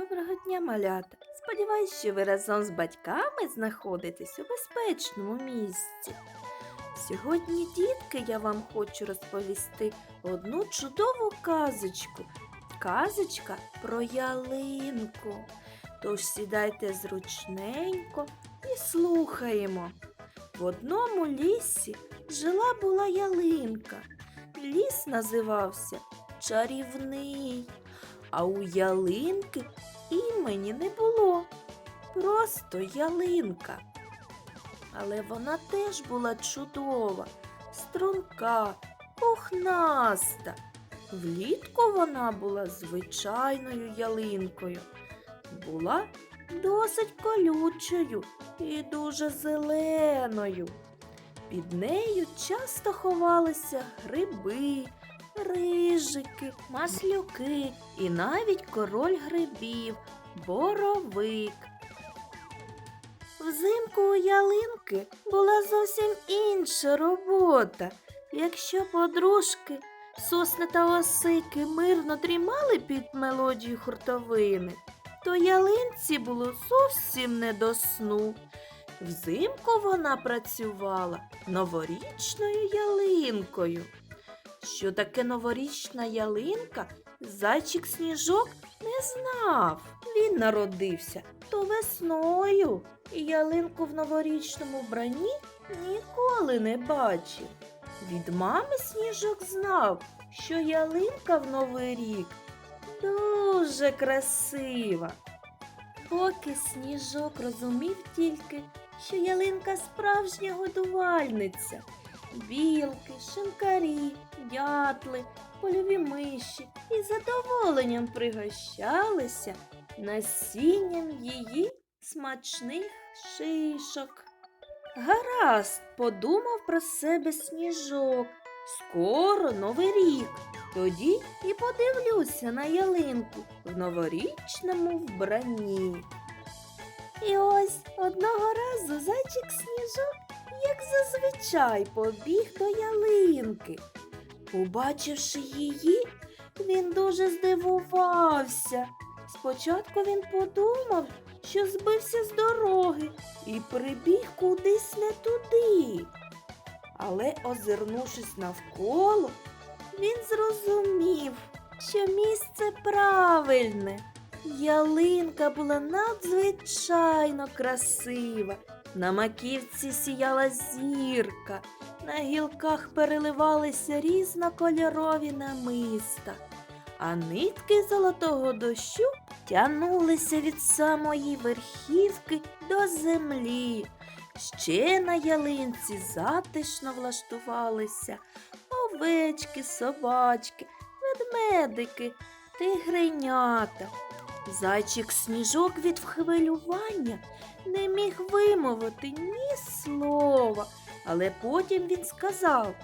Доброго дня, малята! Сподіваюсь, що ви разом з батьками знаходитесь у безпечному місці. Сьогодні, дітки, я вам хочу розповісти одну чудову казочку. Казочка про ялинку. Тож сідайте зручненько і слухаємо. В одному лісі жила була ялинка. Ліс називався Чарівний, а у ялинки імені не було. Просто ялинка. Але вона теж була чудова, струнка, пухнаста. Влітку вона була звичайною ялинкою, була досить колючою і дуже зеленою. Під нею часто ховалися гриби, рижики, маслюки і навіть король грибів, боровик. Взимку у ялинки була зовсім інша робота. Якщо подружки, сосни та осики мирно дрімали під мелодію хуртовини, то ялинці було зовсім не до сну. Взимку вона працювала новорічною ялинкою. Що таке новорічна ялинка, зайчик сніжок не знав. Він народився то весною, і ялинку в новорічному вбранні ніколи не бачив. Від мами сніжок знав, що ялинка в новий рік дуже красива. Поки сніжок розумів тільки, що ялинка справжня годувальниця. Білки, шинкарі, дятли, польові миші із задоволенням пригощалися насінням її смачних шишок. Гаразд, подумав про себе сніжок. Скоро новий рік. Тоді і подивлюся на ялинку в новорічному вбранні. І ось одного разу зайчик сніжок, як зазвичай, побіг до ялинки. Побачивши її, він дуже здивувався. Спочатку він подумав, що збився з дороги і прибіг кудись не туди. Але, озирнувшись навколо, він зрозумів, що місце правильне. Ялинка була надзвичайно красива. На маківці сіяла зірка, на гілках переливалися різнокольорові намиста, а нитки золотого дощу тянулися від самої верхівки до землі. Ще на ялинці затишно влаштувалися овечки, собачки, ведмедики, тигренята. Зайчик сніжок від хвилювання не міг вимовити ні слова, але потім він сказав,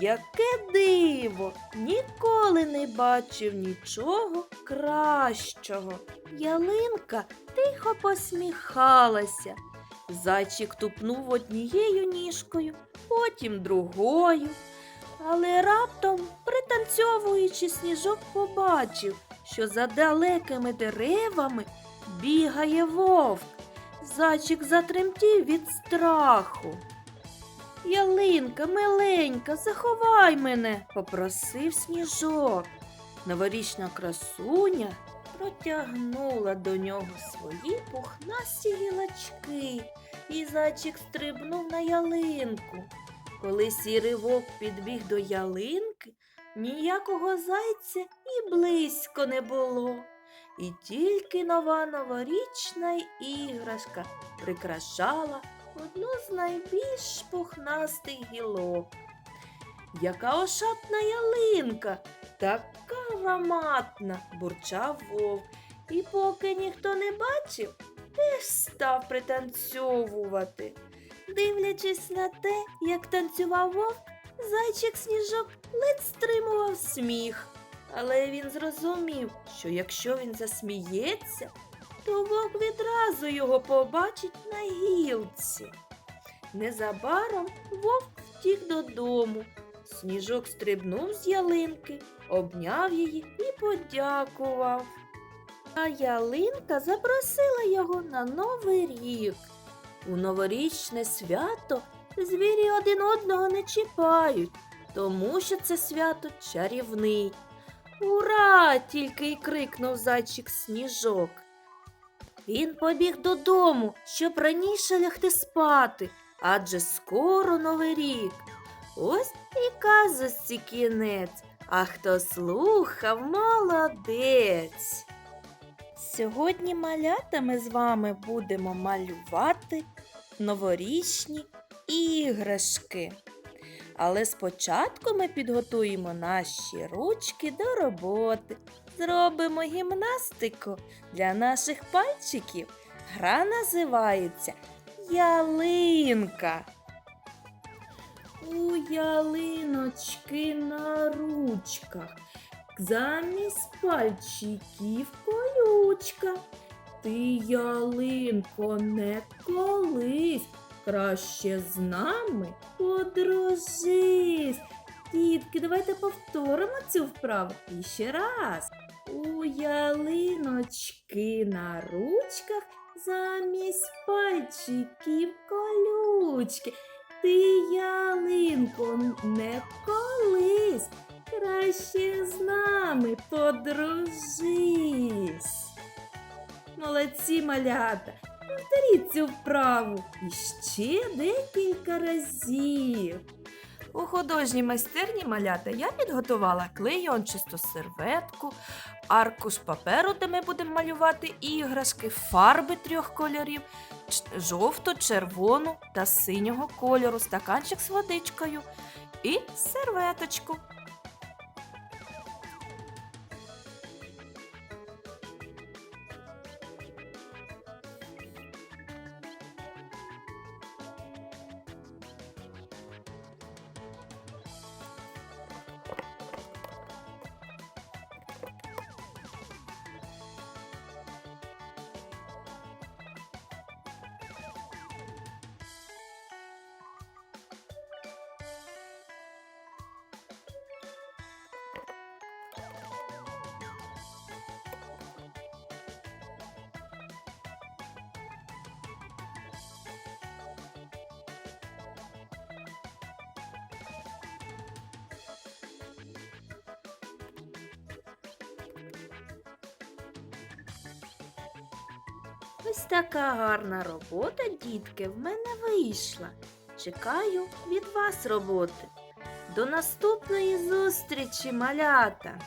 яке диво, ніколи не бачив нічого кращого. Ялинка тихо посміхалася. Зайчик тупнув однією ніжкою, потім другою. Але раптом, пританцьовуючи, сніжок побачив, що за далекими деревами бігає вовк. Зайчик затремтів від страху. Ялинка, миленька, заховай мене, попросив сніжок. Новорічна красуня протягнула до нього свої пухнасті гілочки, і зайчик стрибнув на ялинку. Коли сірий вовк підбіг до ялинки, ніякого зайця і близько не було. І тільки нова новорічна іграшка прикрашала одну з найбільш пухнастих гілок. Яка ошатна ялинка, така ароматна, бурчав вовк. І поки ніхто не бачив, теж став пританцьовувати. Дивлячись на те, як танцював вовк, зайчик сніжок ледь стримував сміх. Але він зрозумів, що якщо він засміється, то вовк відразу його побачить на гілці. Незабаром вовк втік додому. Сніжок стрибнув з ялинки, обняв її і подякував. А ялинка запросила його на Новий рік. У новорічне свято звірі один одного не чіпають, тому що це свято чарівний. Ура! тільки й крикнув зайчик сніжок. Він побіг додому, щоб раніше лягти спати, адже скоро новий рік. Ось і казості кінець, а хто слухав, молодець. Сьогодні малята ми з вами будемо малювати новорічні іграшки. Але спочатку ми підготуємо наші ручки до роботи. Зробимо гімнастику для наших пальчиків. Гра називається Ялинка. У ялиночки на ручках. Замість пальчиків колючка. Ти, ялинко, не колись, краще з нами подружись. Дітки, давайте повторимо цю вправу і ще раз. У ялиночки на ручках замість пальчиків колючки. Ти, ялинко, не колись, краще з нами подружись. Молодці малята, цю вправу і ще декілька разів. У художній майстерні малята я підготувала клейончисту серветку, аркуш паперу, де ми будемо малювати іграшки, фарби трьох кольорів, жовту, червону та синього кольору, стаканчик з водичкою і серветочку. Ось така гарна робота, дітки, в мене вийшла. Чекаю від вас роботи. До наступної зустрічі, малята!